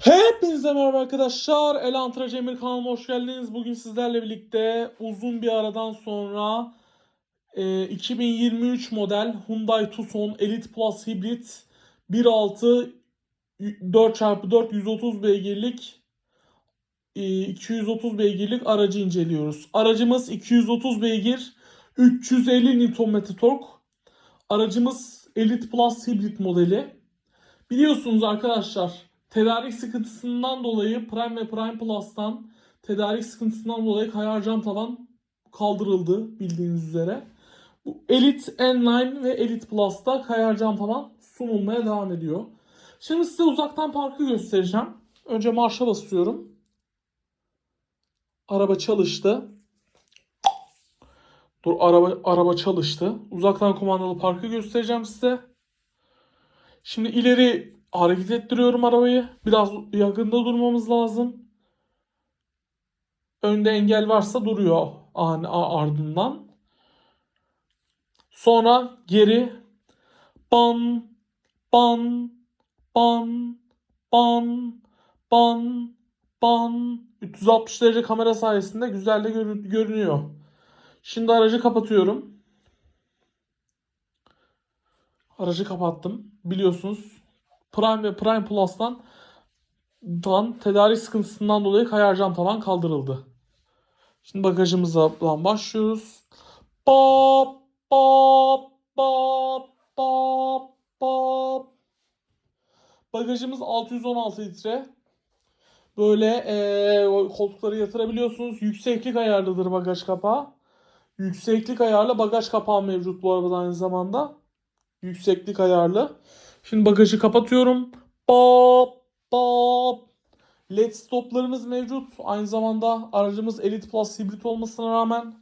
Hepinize merhaba arkadaşlar. Elantra Cemil kanalıma hoş geldiniz. Bugün sizlerle birlikte uzun bir aradan sonra e, 2023 model Hyundai Tucson Elite Plus Hybrid 1.6 4x4 130 beygirlik e, 230 beygirlik aracı inceliyoruz. Aracımız 230 beygir 350 Nm tork. Aracımız Elite Plus Hybrid modeli. Biliyorsunuz arkadaşlar tedarik sıkıntısından dolayı Prime ve Prime Plus'tan tedarik sıkıntısından dolayı kayar cam tavan kaldırıldı bildiğiniz üzere. Bu Elite N9 ve Elite Plus'ta kayar cam tavan sunulmaya devam ediyor. Şimdi size uzaktan parkı göstereceğim. Önce marşa basıyorum. Araba çalıştı. Dur araba araba çalıştı. Uzaktan kumandalı parkı göstereceğim size. Şimdi ileri hareket ettiriyorum arabayı. Biraz yakında durmamız lazım. Önde engel varsa duruyor ardından. Sonra geri ban ban ban ban ban ban 360 derece kamera sayesinde güzel de görü- görünüyor. Şimdi aracı kapatıyorum. Aracı kapattım. Biliyorsunuz Prime ve Prime Plus'tan dan tedarik sıkıntısından dolayı kayar cam tavan kaldırıldı. Şimdi bagajımızdan başlıyoruz. Pop pop pop pop pop. Bagajımız 616 litre. Böyle eee, o koltukları yatırabiliyorsunuz. Yükseklik ayarlıdır bagaj kapağı. Yükseklik ayarlı bagaj kapağı mevcut bu arabada aynı zamanda. Yükseklik ayarlı. Şimdi bagajı kapatıyorum. Pop pop. LED stoplarımız mevcut. Aynı zamanda aracımız Elite Plus hibrit olmasına rağmen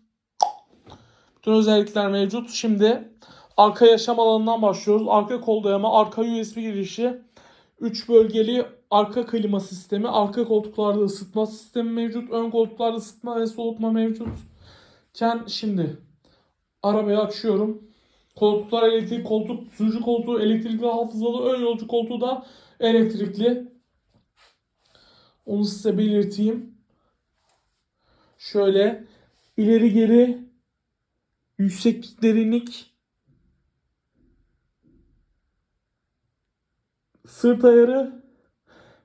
bütün özellikler mevcut. Şimdi arka yaşam alanından başlıyoruz. Arka kol dayama, arka USB girişi, 3 bölgeli arka klima sistemi, arka koltuklarda ısıtma sistemi mevcut. Ön koltuklarda ısıtma ve soğutma mevcut. Ken şimdi arabayı açıyorum. Koltuklar elektrik koltuk, sürücü koltuğu elektrikli hafızalı, ön yolcu koltuğu da elektrikli. Onu size belirteyim. Şöyle ileri geri yükseklik derinlik sırt ayarı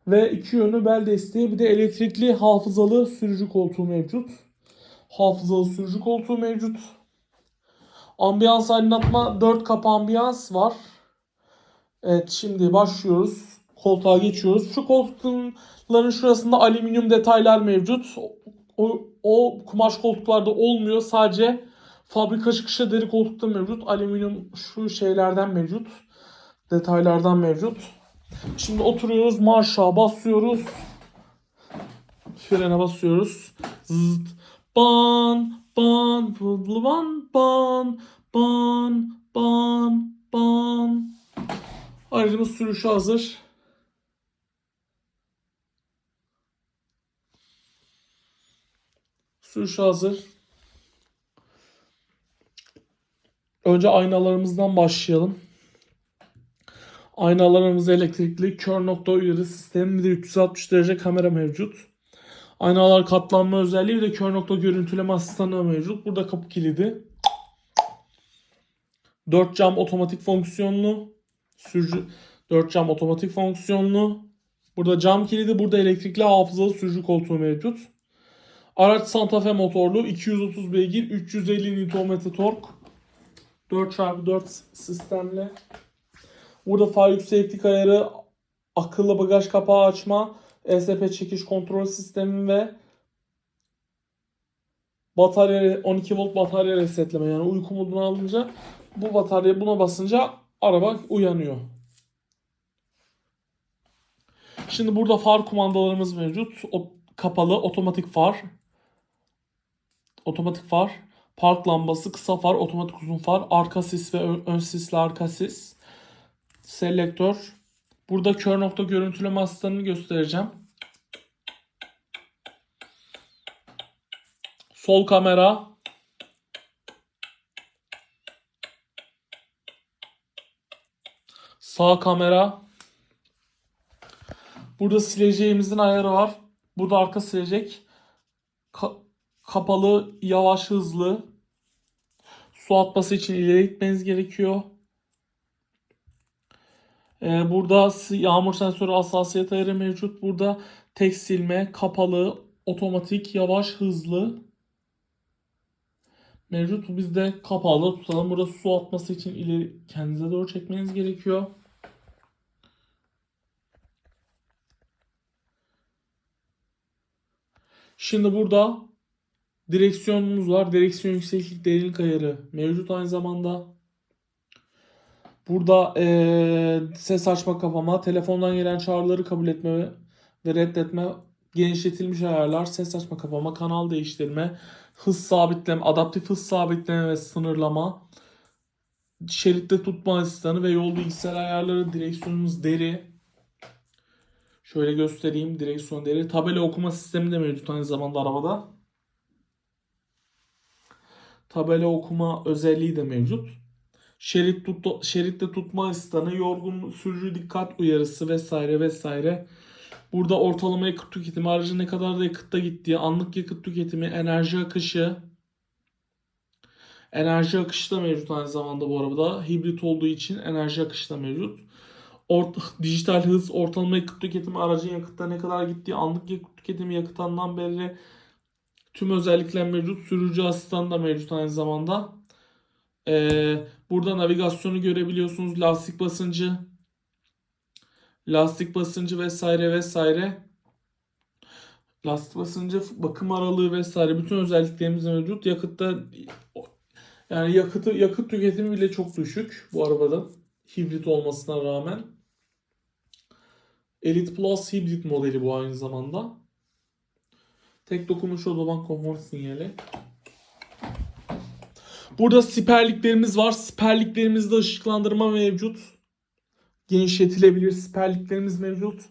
ve iki yönlü bel desteği bir de elektrikli hafızalı sürücü koltuğu mevcut. Hafızalı sürücü koltuğu mevcut. Ambiyans aydınlatma 4 kapı ambiyans var. Evet şimdi başlıyoruz. Koltuğa geçiyoruz. Şu koltukların şurasında alüminyum detaylar mevcut. O, o kumaş koltuklarda olmuyor. Sadece fabrika çıkışı deri koltukta mevcut. Alüminyum şu şeylerden mevcut. Detaylardan mevcut. Şimdi oturuyoruz. Marşa basıyoruz. Frene basıyoruz. Zıt. Ban ban ban ban ban ban ban Aracımız sürüşü hazır. Sürüşü hazır. Önce aynalarımızdan başlayalım. Aynalarımız elektrikli. Kör nokta uyarı sistemi de 360 derece kamera mevcut. Aynalar katlanma özelliği bir de kör nokta görüntüleme asistanı mevcut. Burada kapı kilidi. 4 cam otomatik fonksiyonlu. Sürücü 4 cam otomatik fonksiyonlu. Burada cam kilidi, burada elektrikli hafızalı sürücü koltuğu mevcut. Araç Santa Fe motorlu, 230 beygir, 350 Nm tork. 4x4 sistemle. Burada far yükseklik ayarı, akıllı bagaj kapağı açma, ESP çekiş kontrol sistemi ve batarya 12 volt batarya resetleme yani uyku modunu alınca bu batarya buna basınca araba uyanıyor. Şimdi burada far kumandalarımız mevcut. O, kapalı otomatik far. Otomatik far. Park lambası, kısa far, otomatik uzun far, arka sis ve ön, ön sisli arka sis. Selektör. Burada kör nokta görüntüleme asistanını göstereceğim. Sol kamera. Sağ kamera. Burada sileceğimizin ayarı var. Burada arka silecek. Ka- kapalı, yavaş, hızlı. Su atması için ileri gitmeniz gerekiyor. Ee, burada yağmur sensörü hassasiyet ayarı mevcut. Burada tek silme, kapalı, otomatik, yavaş, hızlı mevcut. Bu bizde kapalı tutalım. Burada su atması için ileri kendinize doğru çekmeniz gerekiyor. Şimdi burada direksiyonumuz var. Direksiyon yükseklik derinlik ayarı mevcut aynı zamanda. Burada eee, ses açma kapama, telefondan gelen çağrıları kabul etme ve reddetme, genişletilmiş ayarlar, ses açma kapama, kanal değiştirme, hız sabitleme, adaptif hız sabitleme ve sınırlama, şeritte tutma asistanı ve yol bilgisayar ayarları, direksiyonumuz deri. Şöyle göstereyim direksiyon deri. Tabela okuma sistemi de mevcut aynı zamanda arabada. Tabela okuma özelliği de mevcut. Şerit tut, şeritte tutma asistanı, yorgun sürücü dikkat uyarısı vesaire vesaire. Burada ortalama yakıt tüketimi, aracın ne kadar da yakıtta gittiği, anlık yakıt tüketimi, enerji akışı. Enerji akışı da mevcut aynı zamanda bu arabada. Hibrit olduğu için enerji akışı da mevcut. Ort dijital hız, ortalama yakıt tüketimi, aracın yakıtta ne kadar gittiği, anlık yakıt tüketimi, yakıtandan beri tüm özellikler mevcut. Sürücü asistan da mevcut aynı zamanda. Ee, burada navigasyonu görebiliyorsunuz. Lastik basıncı, lastik basıncı vesaire vesaire. Lastik basıncı, bakım aralığı vesaire bütün özelliklerimiz mevcut. Yakıtta yani yakıtı yakıt tüketimi bile çok düşük bu arabada. Hibrit olmasına rağmen. Elite Plus hibrit modeli bu aynı zamanda. Tek dokunmuş otoban konfor sinyali. Burada siperliklerimiz var. Siperliklerimizde ışıklandırma mevcut. Genişletilebilir siperliklerimiz mevcut.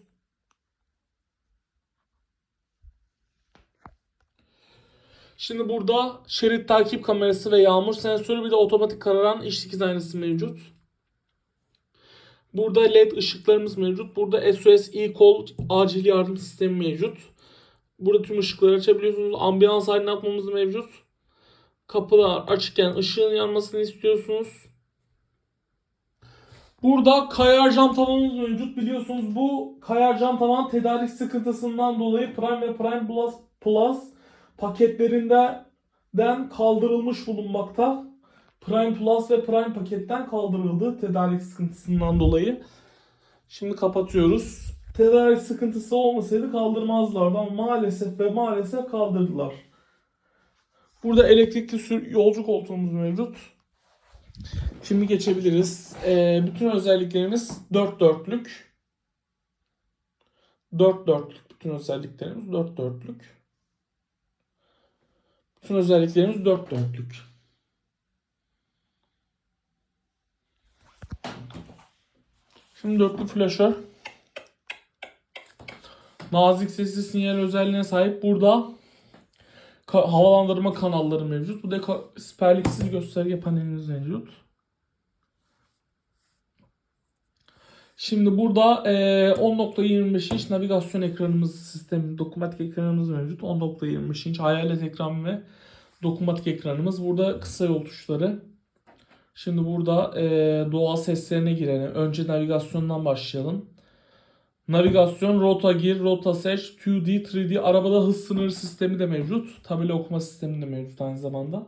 Şimdi burada şerit takip kamerası ve yağmur sensörü bir de otomatik kararan iç aynası mevcut. Burada led ışıklarımız mevcut. Burada SOS e-call acil yardım sistemi mevcut. Burada tüm ışıkları açabiliyorsunuz. Ambiyans aydınlatmamız mevcut. Kapılar açıkken ışığın yanmasını istiyorsunuz. Burada kayar cam tavanımız mevcut. Biliyorsunuz bu kayar cam tavan tedarik sıkıntısından dolayı Prime ve Prime Plus, Plus paketlerinden kaldırılmış bulunmakta. Prime Plus ve Prime paketten kaldırıldı tedarik sıkıntısından dolayı. Şimdi kapatıyoruz. Tedarik sıkıntısı olmasaydı kaldırmazlardı ama maalesef ve maalesef kaldırdılar. Burada elektrikli yolcu koltuğumuz mevcut. Şimdi geçebiliriz. Ee, bütün özelliklerimiz 4 dörtlük. 4 dörtlük bütün özelliklerimiz 4 dörtlük. Bütün özelliklerimiz 4 dörtlük. Şimdi dörtlü flaşör. Nazik sesli sinyal özelliğine sahip. Burada ka- havalandırma kanalları mevcut. Bu da siperliksiz gösterge panelimiz mevcut. Şimdi burada eee, 10.25 inç navigasyon ekranımız sistemi, dokunmatik ekranımız mevcut. 10.25 inç hayalet ekran ve dokunmatik ekranımız. Burada kısa yol tuşları. Şimdi burada eee doğal seslerine girelim. Önce navigasyondan başlayalım. Navigasyon, rota gir, rota seç, 2D, 3D. Arabada hız sınırı sistemi de mevcut. Tabela okuma sistemi de mevcut aynı zamanda.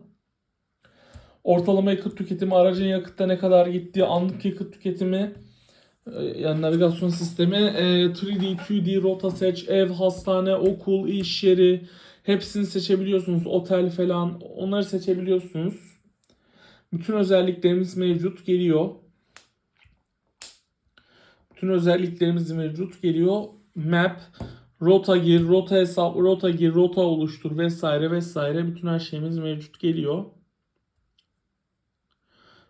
Ortalama yakıt tüketimi, aracın yakıtta ne kadar gittiği, anlık yakıt tüketimi, e, yani navigasyon sistemi, e, 3D, 2D, rota seç, ev, hastane, okul, iş yeri hepsini seçebiliyorsunuz. Otel falan onları seçebiliyorsunuz. Bütün özelliklerimiz mevcut geliyor. Bütün özelliklerimiz mevcut geliyor. Map, rota gir, rota hesap, rota gir, rota oluştur vesaire vesaire. Bütün her şeyimiz mevcut geliyor.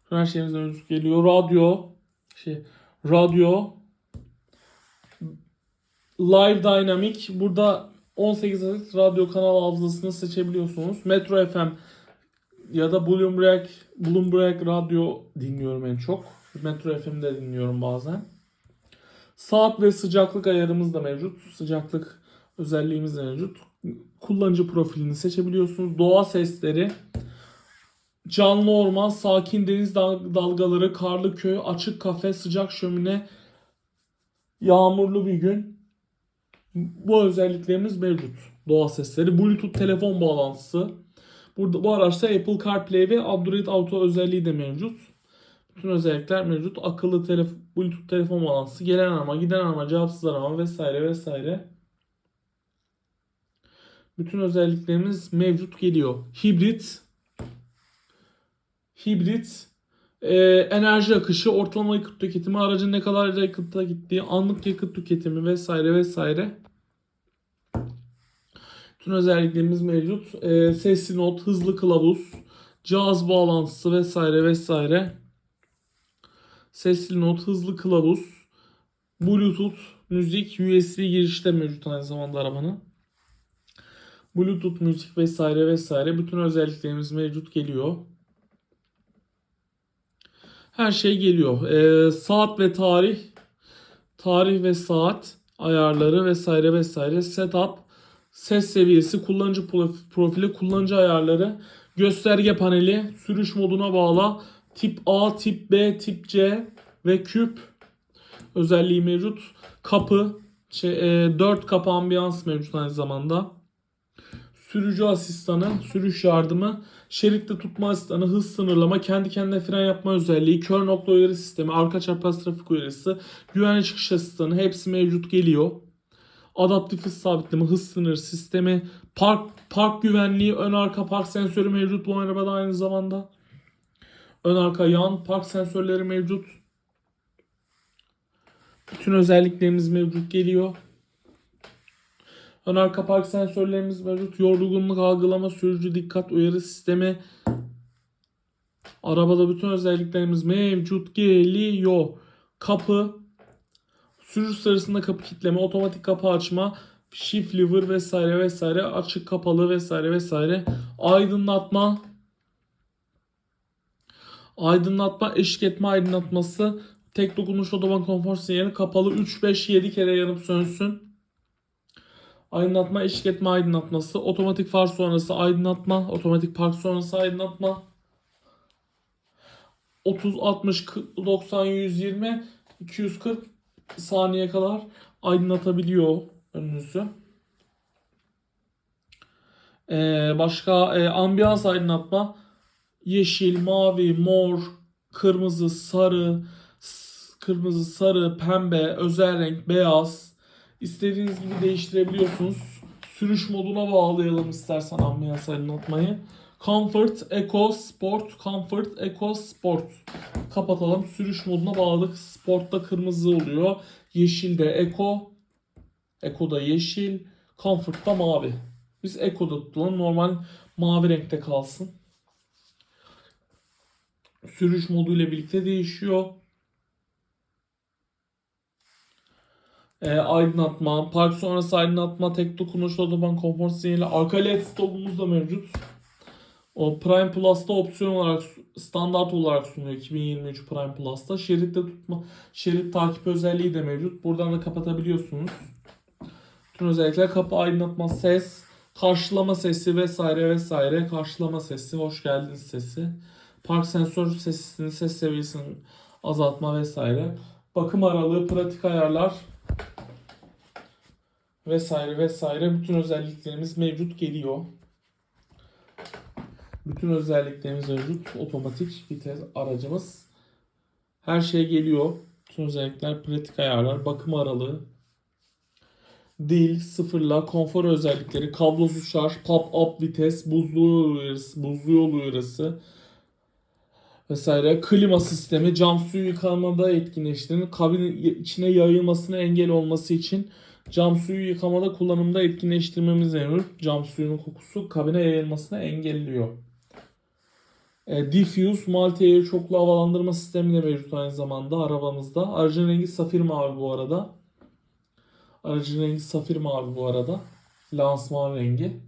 Bütün her şeyimiz mevcut geliyor. Radyo, şey, radyo, Live Dynamic. Burada 18 adet radyo kanal hafızasını seçebiliyorsunuz. Metro FM ya da Bloomberg, Bloomberg radyo dinliyorum en çok. Metro FM'de dinliyorum bazen. Saat ve sıcaklık ayarımız da mevcut. Sıcaklık özelliğimiz de mevcut. Kullanıcı profilini seçebiliyorsunuz. Doğa sesleri, canlı orman, sakin deniz dal- dalgaları, karlı köy, açık kafe, sıcak şömine, yağmurlu bir gün. Bu özelliklerimiz mevcut. Doğa sesleri, Bluetooth telefon bağlantısı. Burada bu araçta Apple CarPlay ve Android Auto özelliği de mevcut. Bütün özellikler mevcut. Akıllı telefon, Bluetooth telefon bağlantısı, gelen arama, giden arama, cevapsız arama vesaire vesaire. Bütün özelliklerimiz mevcut geliyor. Hibrit, hibrit, e, enerji akışı, ortalama yakıt tüketimi, aracın ne kadar yakıtta gittiği, anlık yakıt tüketimi vesaire vesaire. Bütün özelliklerimiz mevcut. E, sesli not, hızlı kılavuz, cihaz bağlantısı vesaire vesaire. Sesli not, hızlı kılavuz, Bluetooth, müzik, USB girişte mevcut aynı zamanda arabanın. Bluetooth müzik vesaire vesaire bütün özelliklerimiz mevcut geliyor. Her şey geliyor. Ee, saat ve tarih, tarih ve saat ayarları vesaire vesaire, setup, ses seviyesi, kullanıcı prof- profili, kullanıcı ayarları, gösterge paneli, sürüş moduna bağlı, tip A, tip B, tip C ve küp özelliği mevcut. Kapı, şey, e, 4 kapı ambiyans mevcut aynı zamanda sürücü asistanı, sürüş yardımı, şeritte tutma asistanı, hız sınırlama, kendi kendine fren yapma özelliği, kör nokta uyarı sistemi, arka çapraz trafik uyarısı, güvenli çıkış asistanı hepsi mevcut geliyor. Adaptif hız sabitleme, hız sınır sistemi, park park güvenliği, ön arka park sensörü mevcut bu arabada aynı zamanda. Ön arka yan park sensörleri mevcut. Bütün özelliklerimiz mevcut geliyor. Ön arka park sensörlerimiz mevcut. Yorgunluk algılama, sürücü dikkat uyarı sistemi. Arabada bütün özelliklerimiz mevcut geliyor. Kapı, sürüş sırasında kapı kilitleme, otomatik kapı açma, shift lever vesaire vesaire, açık kapalı vesaire vesaire. Aydınlatma, aydınlatma, eşlik etme aydınlatması, tek dokunuş otoban konfor sinyali kapalı 3, 5, 7 kere yanıp sönsün. Aydınlatma, eşlik etme aydınlatması, otomatik far sonrası aydınlatma, otomatik park sonrası aydınlatma. 30, 60, 40, 90, 120, 240 saniye kadar aydınlatabiliyor önünüzü. Ee, başka e, ambiyans aydınlatma. Yeşil, mavi, mor, kırmızı, sarı, kırmızı, sarı, pembe, özel renk, beyaz. İstediğiniz gibi değiştirebiliyorsunuz. Sürüş moduna bağlayalım istersen ambiyans aydınlatmayı. Comfort, Eco, Sport, Comfort, Eco, Sport. Kapatalım. Sürüş moduna bağladık. Sport'ta kırmızı oluyor. Yeşilde Eco. Eco'da yeşil. Comfort'ta mavi. Biz Eco'da tutalım. Normal mavi renkte kalsın. Sürüş modu ile birlikte değişiyor. E, aydınlatma, park sonrası aydınlatma, tek dokunuşlu otoban konfor sinyali, arka led stopumuz da mevcut. O Prime Plus'ta opsiyon olarak standart olarak sunuyor 2023 Prime Plus'ta. Şeritte tutma, şerit takip özelliği de mevcut. Buradan da kapatabiliyorsunuz. Bütün özellikler kapı aydınlatma, ses, karşılama sesi vesaire vesaire. Karşılama sesi, hoş geldiniz sesi. Park sensör sesini, ses seviyesini azaltma vesaire. Bakım aralığı, pratik ayarlar vesaire vesaire bütün özelliklerimiz mevcut geliyor. Bütün özelliklerimiz mevcut. Otomatik vites aracımız. Her şey geliyor. Bütün özellikler, pratik ayarlar, bakım aralığı, dil, sıfırla, konfor özellikleri, kablosuz şarj, pop-up vites, buzlu yol uyarısı, buzlu yol uyarısı vesaire. Klima sistemi, cam suyu yıkamada etkinleştiğini, kabin içine yayılmasına engel olması için cam suyu yıkamada kullanımda etkinleştirmemiz mevcut. Cam suyunun kokusu kabine yayılmasını engelliyor. E, diffuse multi-air çoklu havalandırma sistemi de mevcut aynı zamanda arabamızda. Aracın rengi safir mavi bu arada. Aracın rengi safir mavi bu arada. Lansman rengi.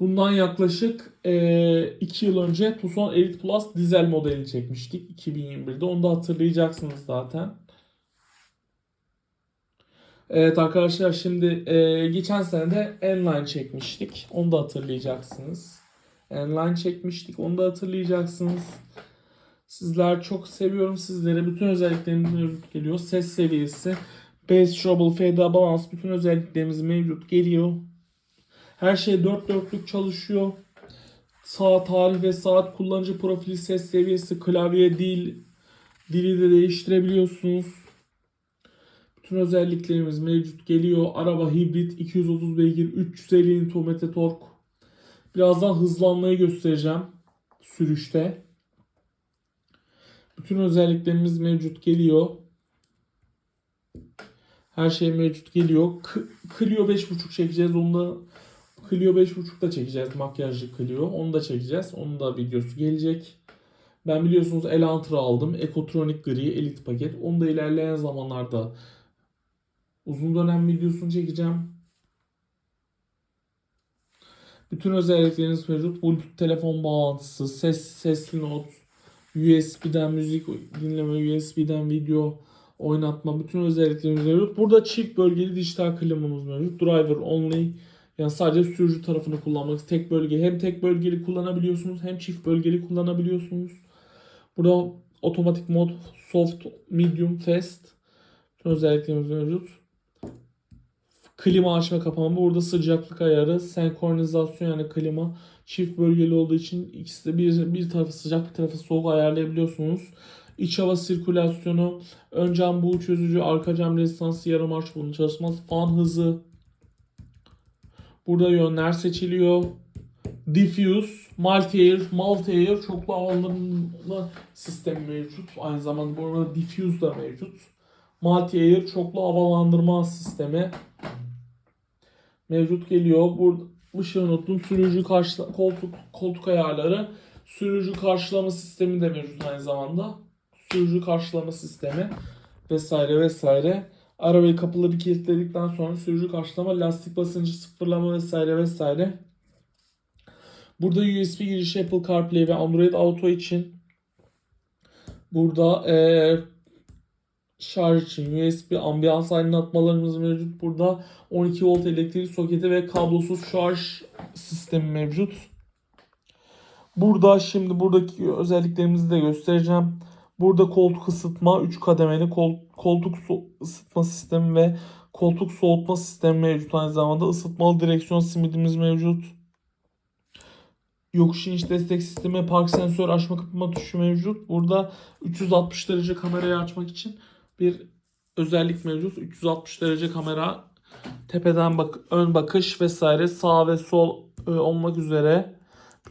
Bundan yaklaşık 2 yıl önce Tucson Elite Plus dizel modelini çekmiştik 2021'de. Onu da hatırlayacaksınız zaten. Evet arkadaşlar şimdi e, geçen sene de N-Line çekmiştik. Onu da hatırlayacaksınız. N-Line çekmiştik. Onu da hatırlayacaksınız. Sizler çok seviyorum sizlere. Bütün özelliklerimiz mevcut geliyor. Ses seviyesi, bass, treble, fade, balance bütün özelliklerimiz mevcut geliyor. Her şey dört dörtlük çalışıyor. Saat, tarih ve saat kullanıcı profili, ses seviyesi, klavye, dil, dili de değiştirebiliyorsunuz. Bütün özelliklerimiz mevcut geliyor. Araba hibrit 230 beygir 350 Nm tork. Birazdan hızlanmayı göstereceğim sürüşte. Bütün özelliklerimiz mevcut geliyor. Her şey mevcut geliyor. Clio 5.5 çekeceğiz. Onu da Clio 5.5 da çekeceğiz. Makyajlı Clio. Onu da çekeceğiz. Onun da videosu gelecek. Ben biliyorsunuz Elantra aldım. Ekotronik gri elit paket. Onu da ilerleyen zamanlarda uzun dönem videosunu çekeceğim. Bütün özellikleriniz mevcut. Bluetooth telefon bağlantısı, ses sesli not, USB'den müzik dinleme, USB'den video oynatma bütün özelliklerimiz mevcut. Burada çift bölgeli dijital klimamız mevcut. Driver only yani sadece sürücü tarafını kullanmak. Tek bölge hem tek bölgeli kullanabiliyorsunuz hem çift bölgeli kullanabiliyorsunuz. Burada otomatik mod soft, medium, fast özelliklerimiz mevcut. Klima açma kapama. Burada sıcaklık ayarı, senkronizasyon yani klima çift bölgeli olduğu için ikisi de bir, bir tarafı sıcak bir tarafı soğuk ayarlayabiliyorsunuz. İç hava sirkülasyonu, ön cam buğu çözücü, arka cam rezistansı, yarım arç bunun çalışmaz. Fan hızı. Burada yönler seçiliyor. Diffuse, multi-air, multi-air çoklu havalandırma sistemi mevcut. Aynı zamanda burada diffuse da mevcut. Multi-air çoklu havalandırma sistemi mevcut geliyor. Burada şey unuttum. Sürücü karşıla koltuk koltuk ayarları, sürücü karşılama sistemi de mevcut aynı zamanda. Sürücü karşılama sistemi vesaire vesaire. Arabayı kapıları kilitledikten sonra sürücü karşılama, lastik basıncı sıfırlama vesaire vesaire. Burada USB girişi Apple CarPlay ve Android Auto için. Burada eee şarj için USB ambiyans aydınlatmalarımız mevcut. Burada 12 volt elektrik soketi ve kablosuz şarj sistemi mevcut. Burada şimdi buradaki özelliklerimizi de göstereceğim. Burada koltuk ısıtma 3 kademeli kol, koltuk so- ısıtma sistemi ve koltuk soğutma sistemi mevcut. Aynı zamanda ısıtmalı direksiyon simidimiz mevcut. Yokuş iniş destek sistemi, park sensör açma kapama tuşu mevcut. Burada 360 derece kamerayı açmak için bir özellik mevcut. 360 derece kamera, tepeden bak ön bakış vesaire sağ ve sol e, olmak üzere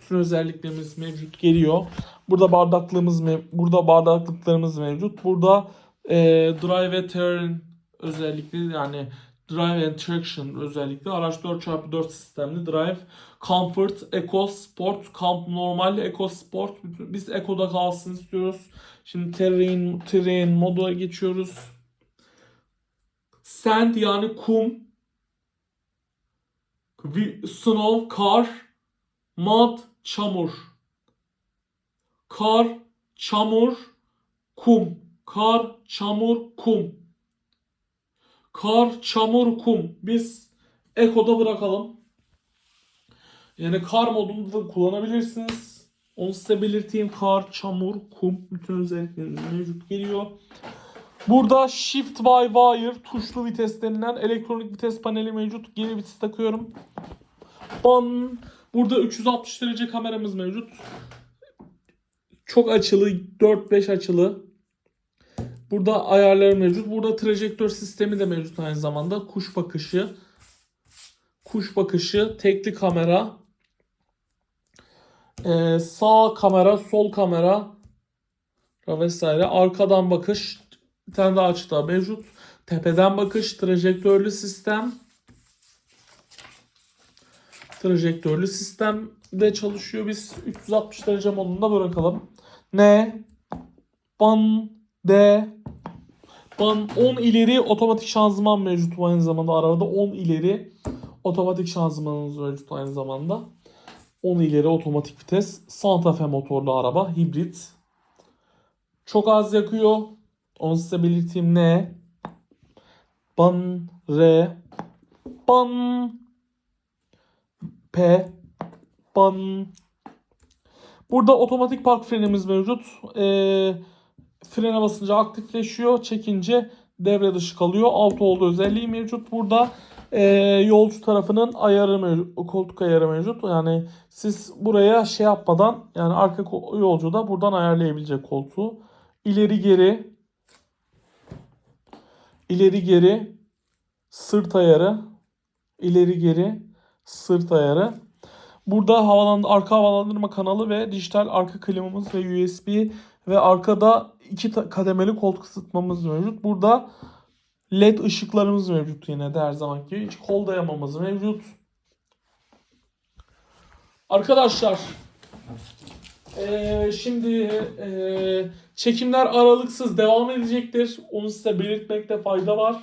bütün özelliklerimiz mevcut geliyor. Burada bardaklığımız burada bardaklıklarımız mevcut. Burada e, drive ve terrain özellikleri yani drive and traction özellikle araç 4x4 sistemli drive comfort eco sport camp normal eco sport. Biz eco'da kalsın istiyoruz. Şimdi terrain terrain moda geçiyoruz. Sand yani kum. Snow kar. Mud çamur kar çamur kum kar çamur kum Kar, çamur, kum. Biz Eko'da bırakalım. Yani kar modunu da kullanabilirsiniz. Onu size belirteyim. Kar, çamur, kum. Bütün özelliklerimiz mevcut geliyor. Burada Shift by Wire tuşlu vites denilen elektronik vites paneli mevcut. Geri vites takıyorum. Ban. Burada 360 derece kameramız mevcut. Çok açılı, 4-5 açılı. Burada ayarları mevcut. Burada trajektör sistemi de mevcut aynı zamanda. Kuş bakışı. Kuş bakışı, tekli kamera. Ee, sağ kamera, sol kamera vesaire. Arkadan bakış. Bir tane daha açıda mevcut. Tepeden bakış, trajektörlü sistem. Trajektörlü sistem de çalışıyor. Biz 360 derece modunda bırakalım. Ne? Ban D. Ban 10 ileri otomatik şanzıman mevcut aynı zamanda arabada 10 ileri otomatik şanzımanımız mevcut aynı zamanda. 10 ileri otomatik vites. Santa Fe motorlu araba. Hibrit. Çok az yakıyor. Onu size belirteyim ne? Ban, re, ban, p. Burada otomatik park frenimiz mevcut. Ee, frene basınca aktifleşiyor. Çekince devre dışı kalıyor. Auto olduğu özelliği mevcut. Burada ee, yolcu tarafının ayarı mevcut. Koltuk ayarı mevcut. Yani siz buraya şey yapmadan yani arka yolcu da buradan ayarlayabilecek koltuğu. İleri geri ileri geri sırt ayarı ileri geri sırt ayarı. Burada havaland arka havalandırma kanalı ve dijital arka klimamız ve USB ve arkada iki kademeli koltuk ısıtmamız mevcut. Burada LED ışıklarımız mevcut yine de her zamanki gibi. Hiç kol dayamamız mevcut. Arkadaşlar eee, şimdi eee, çekimler aralıksız devam edecektir. Onu size belirtmekte fayda var.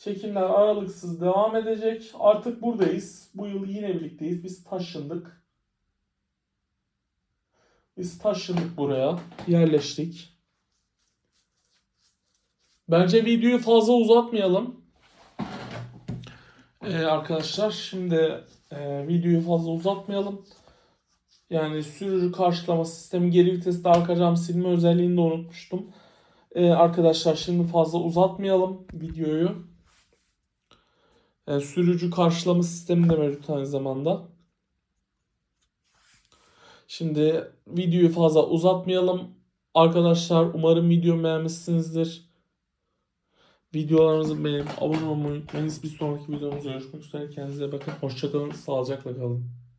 Çekimler aralıksız devam edecek. Artık buradayız. Bu yıl yine birlikteyiz. Biz taşındık. Biz taşındık buraya. Yerleştik. Bence videoyu fazla uzatmayalım. Ee, arkadaşlar şimdi e, videoyu fazla uzatmayalım. Yani sürücü karşılama sistemi geri viteste arka cam silme özelliğini de unutmuştum. Ee, arkadaşlar şimdi fazla uzatmayalım videoyu. Ee, sürücü karşılama sistemi de mevcut aynı zamanda. Şimdi videoyu fazla uzatmayalım. Arkadaşlar umarım videomu beğenmişsinizdir. Videolarımızı beğenip abone olmayı unutmayınız. Bir sonraki videomuzda görüşmek üzere. Kendinize bakın. Hoşçakalın. Sağlıcakla kalın.